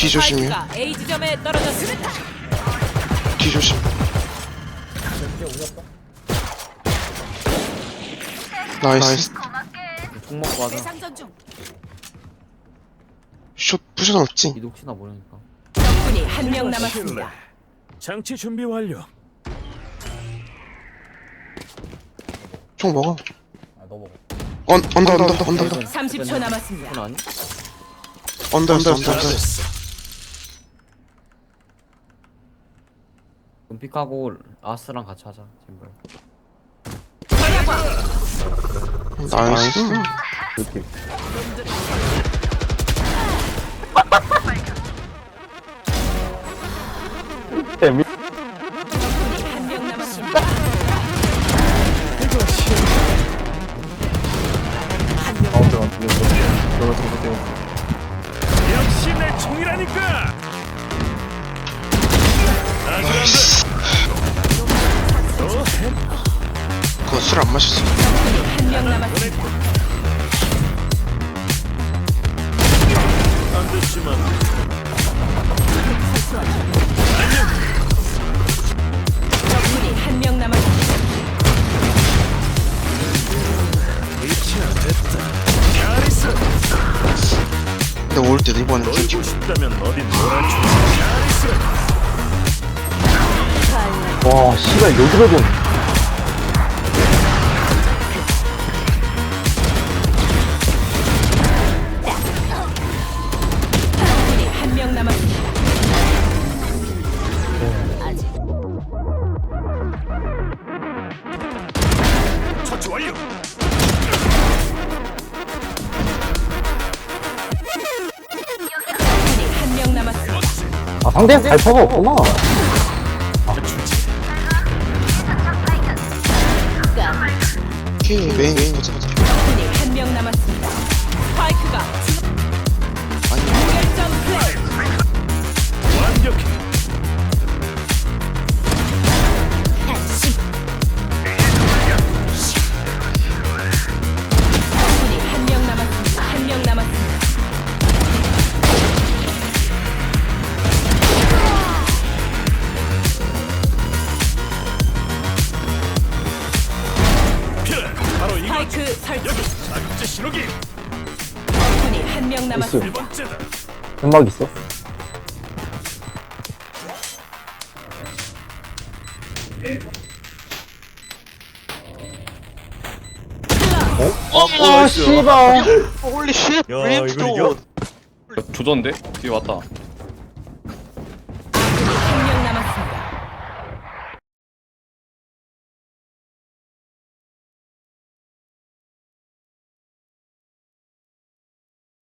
뒤 조심이요. 스파이크가 A 지점에 떨어졌습니다. 뒤 조심. 나이스. 총 먹고 하자. 대상전 중. 숏 부셔놨지? 이도 혹시나 모르니까. 적군이 한 명 남았습니다. 장치 준비 완료. 총 먹어. 아, 너 먹어. 언, 언더, 언더, 언더, 언더, 언더. 30초 남았습니다. 총 아니? 언더, 언더, 언더어. 은 픽하고 아스랑 같이 하자. 짐벌. 나이스. 한명 남았습니다. 역시 내 총이라니까. 술 안 마셨어. 적군이 한 명 남았습니다. 근데 올 때도 이번에. 와, 씨발, 여기로 좀. 처치 완료. 한 명 남았습니다. 아, 상대 발표가 없구나. 키 메인, 메인 보자, 보자. 스파이크 설치. 자극제 신호기. 적군이 한명 남았습니다. 일 번째다. 연막 있어? 아, 씨발. 홀리 쉣! 야, 이거 이겨? 조던데? 뒤에 왔다.